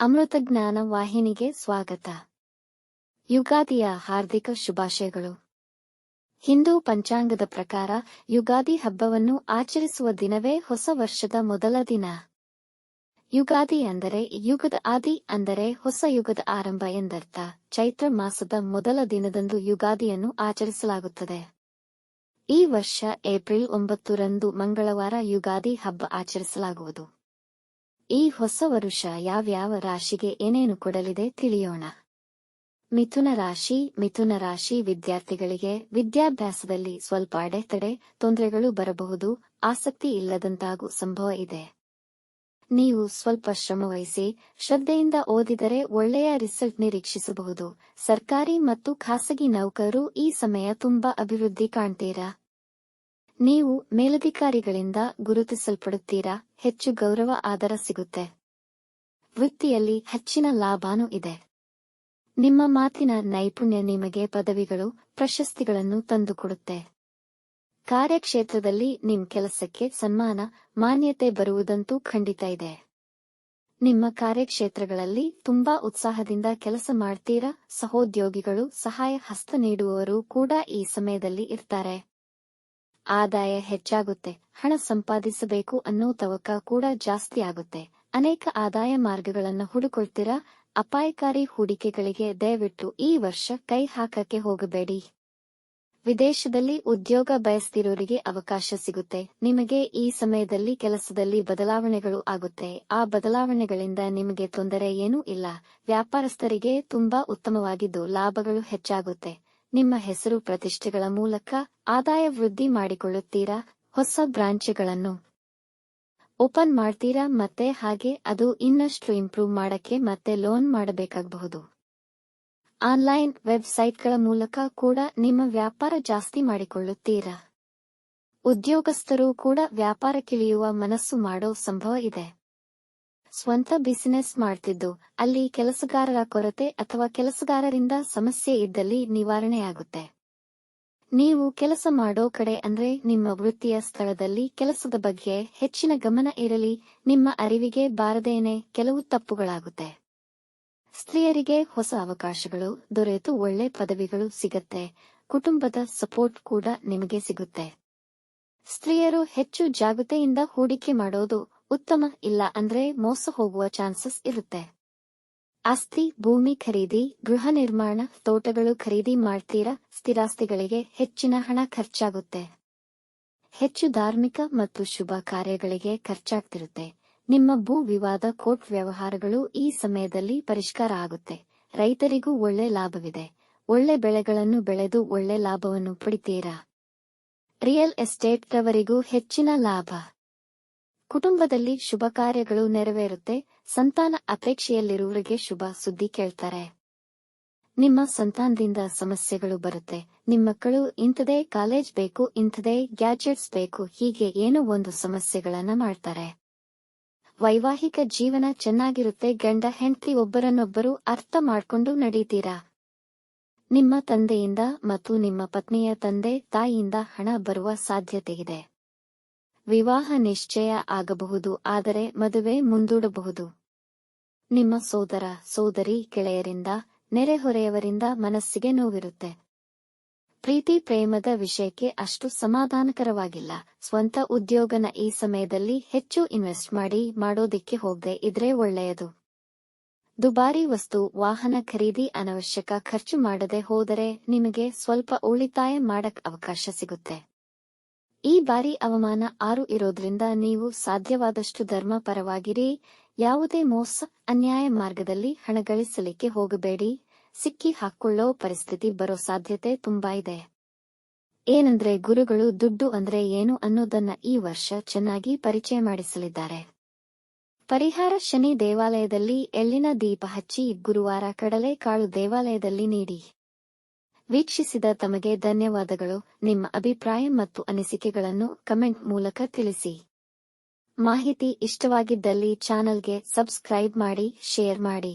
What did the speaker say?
ಅಮೃತಜ್ಞಾನ ವಾಹಿನಿಗೆ ಸ್ವಾಗತ. ಯುಗಾದಿಯ ಹಾರ್ದಿಕ ಶುಭಾಶಯಗಳು. ಹಿಂದೂ ಪಂಚಾಂಗದ ಪ್ರಕಾರ ಯುಗಾದಿ ಹಬ್ಬವನ್ನು ಆಚರಿಸುವ ದಿನವೇ ಹೊಸ ವರ್ಷದ ಮೊದಲ ದಿನ. ಯುಗಾದಿ ಅಂದರೆ ಯುಗದ ಆದಿ ಅಂದರೆ ಹೊಸ ಯುಗದ ಆರಂಭ ಎಂದರ್ಥ. ಚೈತ್ರ ಮಾಸದ ಮೊದಲ ದಿನದಂದು ಯುಗಾದಿಯನ್ನು ಆಚರಿಸಲಾಗುತ್ತದೆ. ಈ ವರ್ಷ ಏಪ್ರಿಲ್ ಒಂಬತ್ತರಂದು ಮಂಗಳವಾರ ಯುಗಾದಿ ಹಬ್ಬ ಆಚರಿಸಲಾಗುವುದು. ಈ ಹೊಸ ವರುಷ ಯಾವ್ಯಾವ ರಾಶಿಗೆ ಏನೇನು ಕೊಡಲಿದೆ ತಿಳಿಯೋಣ. ಮಿಥುನ ರಾಶಿ ಮಿಥುನ ರಾಶಿ ವಿದ್ಯಾರ್ಥಿಗಳಿಗೆ ವಿದ್ಯಾಭ್ಯಾಸದಲ್ಲಿ ಸ್ವಲ್ಪ ಅಡೆತಡೆ, ತೊಂದರೆಗಳು ಬರಬಹುದು, ಆಸಕ್ತಿ ಇಲ್ಲದಂತಾಗೂ ಸಂಭವ ಇದೆ. ನೀವು ಸ್ವಲ್ಪ ಶ್ರಮವಹಿಸಿ ಶ್ರದ್ಧೆಯಿಂದ ಓದಿದರೆ ಒಳ್ಳೆಯ ರಿಸಲ್ಟ್ ನಿರೀಕ್ಷಿಸಬಹುದು. ಸರ್ಕಾರಿ ಮತ್ತು ಖಾಸಗಿ ನೌಕರರು ಈ ಸಮಯ ತುಂಬಾ ಅಭಿವೃದ್ಧಿ ಕಾಣ್ತೀರಾ? ನೀವು ಮೇಲಧಿಕಾರಿಗಳಿಂದ ಗುರುತಿಸಲ್ಪಡುತ್ತೀರಾ? ಹೆಚ್ಚು ಗೌರವ, ಆದರ ಸಿಗುತ್ತೆ. ವೃತ್ತಿಯಲ್ಲಿ ಹೆಚ್ಚಿನ ಲಾಭಾನು ಇದೆ. ನಿಮ್ಮ ಮಾತಿನ ನೈಪುಣ್ಯ ನಿಮಗೆ ಪದವಿಗಳು, ಪ್ರಶಸ್ತಿಗಳನ್ನು ತಂದುಕೊಡುತ್ತೆ. ಕಾರ್ಯಕ್ಷೇತ್ರದಲ್ಲಿ ನಿಮ್ ಕೆಲಸಕ್ಕೆ ಸನ್ಮಾನ, ಮಾನ್ಯತೆ ಬರುವುದಂತೂ ಖಂಡಿತ ಇದೆ. ನಿಮ್ಮ ಕಾರ್ಯಕ್ಷೇತ್ರಗಳಲ್ಲಿ ತುಂಬಾ ಉತ್ಸಾಹದಿಂದ ಕೆಲಸ ಮಾಡ್ತೀರಾ? ಸಹೋದ್ಯೋಗಿಗಳು ಸಹಾಯ ಹಸ್ತ ನೀಡುವವರು ಕೂಡ ಈ ಸಮಯದಲ್ಲಿ ಇರ್ತಾರೆ. ಆದಾಯ ಹೆಚ್ಚಾಗುತ್ತೆ, ಹಣ ಸಂಪಾದಿಸಬೇಕು ಅನ್ನೋ ತವಕ ಕೂಡ ಜಾಸ್ತಿ ಆಗುತ್ತೆ. ಅನೇಕ ಆದಾಯ ಮಾರ್ಗಗಳನ್ನು ಹುಡುಕೊಳ್ತೀರಾ? ಅಪಾಯಕಾರಿ ಹೂಡಿಕೆಗಳಿಗೆ ದಯವಿಟ್ಟು ಈ ವರ್ಷ ಕೈ ಹಾಕಕ್ಕೆ ಹೋಗಬೇಡಿ. ವಿದೇಶದಲ್ಲಿ ಉದ್ಯೋಗ ಬಯಸ್ತಿರೋರಿಗೆ ಅವಕಾಶ ಸಿಗುತ್ತೆ. ನಿಮಗೆ ಈ ಸಮಯದಲ್ಲಿ ಕೆಲಸದಲ್ಲಿ ಬದಲಾವಣೆಗಳು ಆಗುತ್ತೆ. ಆ ಬದಲಾವಣೆಗಳಿಂದ ನಿಮಗೆ ತೊಂದರೆ ಏನೂ ಇಲ್ಲ. ವ್ಯಾಪಾರಸ್ಥರಿಗೆ ತುಂಬಾ ಉತ್ತಮವಾಗಿದ್ದು ಲಾಭಗಳು ಹೆಚ್ಚಾಗುತ್ತೆ. ನಿಮ್ಮ ಹೆಸರು ಪ್ರತಿಷ್ಠೆಗಳ ಮೂಲಕ ಆದಾಯ ವೃದ್ಧಿ ಮಾಡಿಕೊಳ್ಳುತ್ತೀರಾ? ಹೊಸ ಬ್ರಾಂಚ್ಗಳನ್ನು ಓಪನ್ ಮಾಡ್ತೀರಾ? ಮತ್ತೆ ಹಾಗೆ ಅದು ಇನ್ನಷ್ಟು ಇಂಪ್ರೂವ್ ಮಾಡಕ್ಕೆ ಮತ್ತೆ ಲೋನ್ ಮಾಡಬೇಕಾಗಬಹುದು. ಆನ್ಲೈನ್ ವೆಬ್ಸೈಟ್ಗಳ ಮೂಲಕ ಕೂಡ ನಿಮ್ಮ ವ್ಯಾಪಾರ ಜಾಸ್ತಿ ಮಾಡಿಕೊಳ್ಳುತ್ತೀರಾ? ಉದ್ಯೋಗಸ್ಥರು ಕೂಡ ವ್ಯಾಪಾರಕ್ಕಿಳಿಯುವ ಮನಸ್ಸು ಮಾಡೋ ಸಂಭವ ಇದೆ. ಸ್ವಂತ ಬಿಸಿನೆಸ್ ಮಾಡ್ತಿದ್ದು. ಅಲ್ಲಿ ಕೆಲಸಗಾರರ ಕೊರತೆ ಅಥವಾ ಕೆಲಸಗಾರರಿಂದ ಸಮಸ್ಯೆ ಇದ್ದಲ್ಲಿ ನಿವಾರಣೆಯಾಗುತ್ತೆ. ನೀವು ಕೆಲಸ ಮಾಡೋ ಕಡೆ ಅಂದ್ರೆ ನಿಮ್ಮ ವೃತ್ತಿಯ ಸ್ಥಳದಲ್ಲಿ ಕೆಲಸದ ಬಗ್ಗೆ ಹೆಚ್ಚಿನ ಗಮನ ಇರಲಿ, ನಿಮ್ಮ ಅರಿವಿಗೆ ಬಾರದೇನೆ ಕೆಲವು ತಪ್ಪುಗಳಾಗುತ್ತೆ. ಸ್ತ್ರೀಯರಿಗೆ ಹೊಸ ಅವಕಾಶಗಳು ದೊರೆತು ಒಳ್ಳೆ ಪದವಿಗಳು ಸಿಗತ್ತೆ, ಕುಟುಂಬದ ಸಪೋರ್ಟ್ ಕೂಡ ನಿಮಗೆ ಸಿಗುತ್ತೆ. ಸ್ತ್ರೀಯರು ಹೆಚ್ಚು ಜಾಗೃತೆಯಿಂದ ಹೂಡಿಕೆ ಮಾಡೋದು ಉತ್ತಮ ಇಲ್ಲ ಅಂದ್ರೆ ಮೋಸ ಹೋಗುವ ಚಾನ್ಸಸ್ ಇರುತ್ತೆ. ಆಸ್ತಿ, ಭೂಮಿ ಖರೀದಿ, ಗೃಹ ನಿರ್ಮಾಣ, ತೋಟಗಳು ಖರೀದಿ ಮಾಡ್ತೀರಾ, ಸ್ಥಿರಾಸ್ತಿಗಳಿಗೆ ಹೆಚ್ಚಿನ ಹಣ ಖರ್ಚಾಗುತ್ತೆ. ಹೆಚ್ಚು ಧಾರ್ಮಿಕ ಮತ್ತು ಶುಭ ಕಾರ್ಯಗಳಿಗೆ ಖರ್ಚಾಗ್ತಿರುತ್ತೆ. ನಿಮ್ಮ ಭೂ ವಿವಾದ ಕೋರ್ಟ್ ವ್ಯವಹಾರಗಳು ಈ ಸಮಯದಲ್ಲಿ ಪರಿಷ್ಕಾರ ಆಗುತ್ತೆ. ರೈತರಿಗೂ ಒಳ್ಳೆ ಲಾಭವಿದೆ. ಒಳ್ಳೆ ಬೆಳೆಗಳನ್ನು ಬೆಳೆದು ಒಳ್ಳೆ ಲಾಭವನ್ನು ಪಡಿತೀರಾ? ರಿಯಲ್ ಎಸ್ಟೇಟ್ ರವರಿಗೂ ಹೆಚ್ಚಿನ ಲಾಭ. ಕುಟುಂಬದಲ್ಲಿ ಶುಭ ಕಾರ್ಯಗಳು ನೆರವೇರುತ್ತೆ, ಸಂತಾನ ಅಪೇಕ್ಷೆಯಲ್ಲಿರುವವರಿಗೆ ಶುಭ ಸುದ್ದಿ ಕೇಳ್ತಾರೆ. ನಿಮ್ಮ ಸಂತಾನದಿಂದ ಸಮಸ್ಯೆಗಳು ಬರುತ್ತೆ, ನಿಮ್ಮ ಮಕ್ಕಳು ಇಂಥದೇ ಕಾಲೇಜ್ ಬೇಕು, ಇಂಥದೇ ಗ್ಯಾಜೆಟ್ಸ್ ಬೇಕು, ಹೀಗೆ ಏನೋ ಒಂದು ಸಮಸ್ಯೆಗಳನ್ನ ಮಾಡ್ತಾರೆ. ವೈವಾಹಿಕ ಜೀವನ ಚೆನ್ನಾಗಿರುತ್ತೆ, ಗಂಡ ಹೆಂಡತಿ ಒಬ್ಬರನ್ನೊಬ್ಬರು ಅರ್ಥ ಮಾಡ್ಕೊಂಡು ನಡೀತೀರಾ? ನಿಮ್ಮ ತಂದೆಯಿಂದ ಮತ್ತು ನಿಮ್ಮ ಪತ್ನಿಯ ತಂದೆ ತಾಯಿಯಿಂದ ಹಣ ಬರುವ ಸಾಧ್ಯತೆ ಇದೆ. ವಿವಾಹ ನಿಶ್ಚಯ ಆಗಬಹುದು, ಆದರೆ ಮದುವೆ ಮುಂದೂಡಬಹುದು. ನಿಮ್ಮ ಸೋದರ, ಸೋದರಿ, ಗೆಳೆಯರಿಂದ, ನೆರೆಹೊರೆಯವರಿಂದ ಮನಸ್ಸಿಗೆ ನೋವಿರುತ್ತೆ. ಪ್ರೀತಿ ಪ್ರೇಮದ ವಿಷಯಕ್ಕೆ ಅಷ್ಟು ಸಮಾಧಾನಕರವಾಗಿಲ್ಲ. ಸ್ವಂತ ಉದ್ಯೋಗನ ಈ ಸಮಯದಲ್ಲಿ ಹೆಚ್ಚು ಇನ್ವೆಸ್ಟ್ ಮಾಡಿ ಮಾಡೋದಿಕ್ಕೆ ಹೋಗದೆ ಇದ್ರೆ ಒಳ್ಳೆಯದು. ದುಬಾರಿ ವಸ್ತು, ವಾಹನ ಖರೀದಿ ಅನವಶ್ಯಕ ಖರ್ಚು ಮಾಡದೆ ಹೋದರೆ ನಿಮಗೆ ಸ್ವಲ್ಪ ಉಳಿತಾಯ ಮಾಡಕ್ ಅವಕಾಶ ಸಿಗುತ್ತೆ. ಈ ಬಾರಿ ಅವಮಾನ ಆರು ಇರೋದ್ರಿಂದ ನೀವು ಸಾಧ್ಯವಾದಷ್ಟು ಧರ್ಮ ಪರವಾಗಿರಿ ಯಾವುದೇ ಮೋಸ, ಅನ್ಯಾಯ ಮಾರ್ಗದಲ್ಲಿ ಹಣ ಗಳಿಸಲಿಕ್ಕೆ ಹೋಗಬೇಡಿ. ಸಿಕ್ಕಿ ಹಾಕೊಳ್ಳೋ ಪರಿಸ್ಥಿತಿ ಬರೋ ಸಾಧ್ಯತೆ ತುಂಬಾ ಇದೆ. ಏನಂದ್ರೆ ಗುರುಗಳು ದುಡ್ಡು ಅಂದ್ರೆ ಏನು ಅನ್ನೋದನ್ನ ಈ ವರ್ಷ ಚೆನ್ನಾಗಿ ಪರಿಚಯ ಮಾಡಿಸಲಿದ್ದಾರೆ. ಪರಿಹಾರ ಶನಿ ದೇವಾಲಯದಲ್ಲಿ ಎಳ್ಳಿನ ದೀಪ ಹಚ್ಚಿ ಗುರುವಾರ ಕಡಲೆ ಕಾಳು ದೇವಾಲಯದಲ್ಲಿ ನೀಡಿ. ವೀಕ್ಷಿಸಿದ ತಮಗೆ ಧನ್ಯವಾದಗಳು. ನಿಮ್ಮ ಅಭಿಪ್ರಾಯ ಮತ್ತು ಅನಿಸಿಕೆಗಳನ್ನು ಕಮೆಂಟ್ ಮೂಲಕ ತಿಳಿಸಿ. ಮಾಹಿತಿ ಇಷ್ಟವಾಗಿದ್ದಲ್ಲಿ ಚಾನಲ್ಗೆ ಸಬ್ಸ್ಕ್ರೈಬ್ ಮಾಡಿ, ಶೇರ್ ಮಾಡಿ.